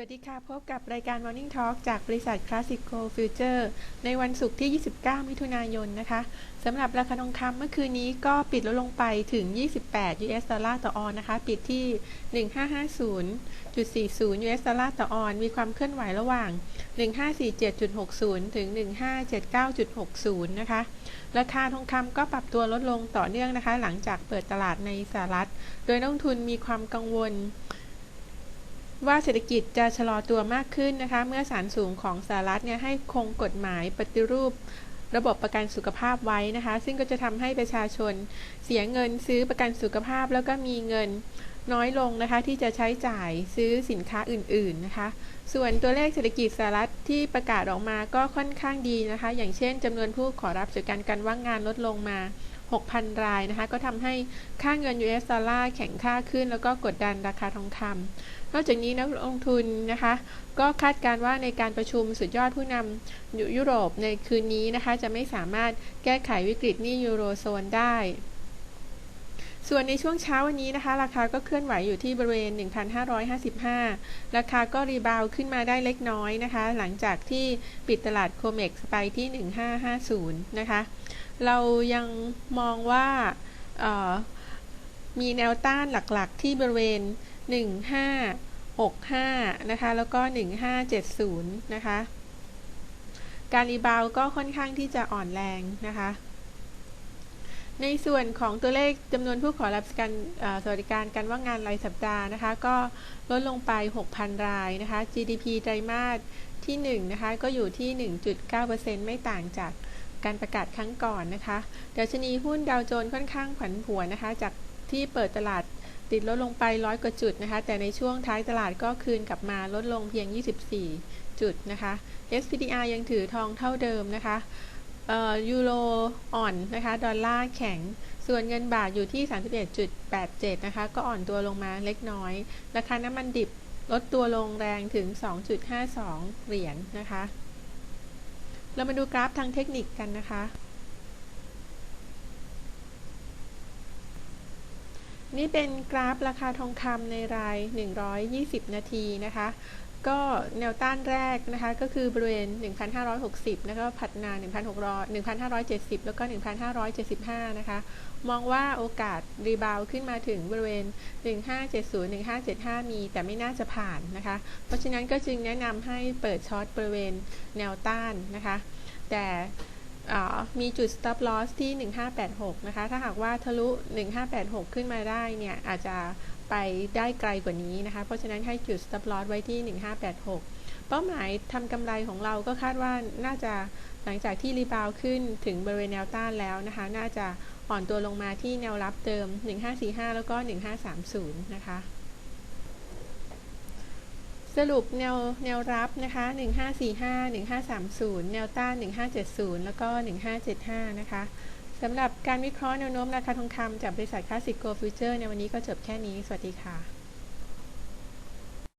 สวัสดีค่ะ พบกับรายการ Morning Talk จากบริษัท Classico Future ในวันศุกร์ที่ 29 มิถุนายนนะคะสำหรับราคาทองคำเมื่อคืนนี้ก็ปิดลดลงไปถึง 28 US ดอลลาร์ต่อออนนะคะ ปิดที่ 1550.40 US ดอลลาร์ต่อออน มีความเคลื่อนไหวระหว่าง 1547.60 ถึง 1579.60 นะคะ ราคาทองคำก็ปรับตัวลดลงต่อเนื่องนะคะ หลังจากเปิดตลาดในสหรัฐ โดยนักลงทุนมีความกังวล ว่าเศรษฐกิจจะชะลอตัวมากขึ้นนะคะ เมื่อศาลสูงของสหรัฐเนี่ยให้คงกฎหมายปฏิรูประบบประกันสุขภาพไว้นะคะ ซึ่งก็จะทำให้ประชาชนเสียเงินซื้อประกันสุขภาพ แล้วก็มีเงินน้อยลงนะคะ ที่จะใช้จ่ายซื้อสินค้าอื่น ๆนะคะ ส่วนตัวเลขเศรษฐกิจสหรัฐที่ประกาศออกมาก็ค่อนข้างดีนะคะ อย่างเช่นจำนวนผู้ขอรับสวัสดิการการว่างงานลดลงมา 6,000 รายนะคะ ก็ทำให้ค่าเงิน US ดอลลาร์แข็งค่าขึ้น แล้วก็กดดันราคาทองคำนอกจากนี้นักลงทุนนะคะ ก็คาดการว่าในการประชุมสุดยอดผู้นำยุโรปในคืนนี้นะคะ จะไม่สามารถแก้ไขวิกฤตนี้ยูโรโซนได้ส่วนในช่วงเช้าวันนี้นะคะ ราคาก็เคลื่อนไหวอยู่ที่บริเวณ 1,555 ราคาก็รีบาวขึ้นมาได้เล็กน้อยนะคะ หลังจากที่ปิดตลาดโคเม็กซ์ไปที่ 1550 นะคะ เรายังมองว่ามีแนวต้านหลักๆ ที่บริเวณ 1565 นะคะ แล้วก็ 1570 นะคะ การรีบาวก็ค่อนข้างที่จะอ่อนแรงนะคะ ในส่วนของตัวเลขจำนวนผู้ขอรับการสวัสดิการการว่างงานรายสัปดาห์นะคะ ก็ลดลงไป 6,000 รายนะคะ GDP ไตรมาสที่ 1 นะคะ ก็อยู่ที่ 1.9%ไม่ต่างจาก การประกาศครั้งก่อนนะคะดัชนีหุ้นดาวโจนส์ค่อนข้างผันผวนนะคะ จากที่เปิดตลาดติดลดลงไปร้อยกว่าจุดนะคะ แต่ในช่วงท้ายตลาดก็คืนกลับมาลดลงเพียง 24 จุดนะคะ SPDR ยังถือทองเท่าเดิมนะคะยูโรอ่อนนะคะ ดอลลาร์แข็ง ส่วนเงินบาทอยู่ที่ 31.87 นะคะ ก็อ่อนตัวลงมาเล็กน้อย ราคาน้ำมันดิบลดตัวลงแรงถึง 2.52 เหรียญนนะคะ เรามาดูกราฟทางเทคนิคกันนะคะ นี่เป็นกราฟราคาทองคำในราย 120 นาทีนะคะ ก็แนวต้านแรกนะคะก็คือบริเวณ 1,560 แล้วก็ผัดนา1,600 1,570 แล้วก็ 1,575 นะคะ มองว่าโอกาสรีบาวขึ้นมาถึงบริเวณ 1570 1575 มีแต่ไม่น่าจะผ่านนะคะ เพราะฉะนั้นก็จึงแนะนำให้เปิดช็อตบริเวณแนวต้านนะคะ แต่มีจุด stop loss ที่ 1586 นะคะ ถ้าหากว่าทะลุ 1586 ขึ้นมาได้เนี่ย อาจจะ ไปได้ไกลกว่านี้นะคะ เพราะฉะนั้นให้จุด stop loss ไว้ที่ 1586 เป้าหมายทำกำไรของเราก็คาดว่าน่าจะหลังจากที่รีบาวขึ้นถึงบริเวณแนวต้านแล้วนะคะ น่าจะอ่อนตัวลงมาที่แนวรับเดิม 1545 แล้วก็ 1530 นะคะ สรุปแนวแนวรับนะคะ 1545 1530 แนวต้าน 1570 แล้วก็ 1575 นะคะ สำหรับการวิเคราะห์แนวโน้มราคาทองคำจากบริษัทคลาสสิกโกลฟิวเจอร์ในวันนี้ก็จบแค่นี้ สวัสดีค่ะ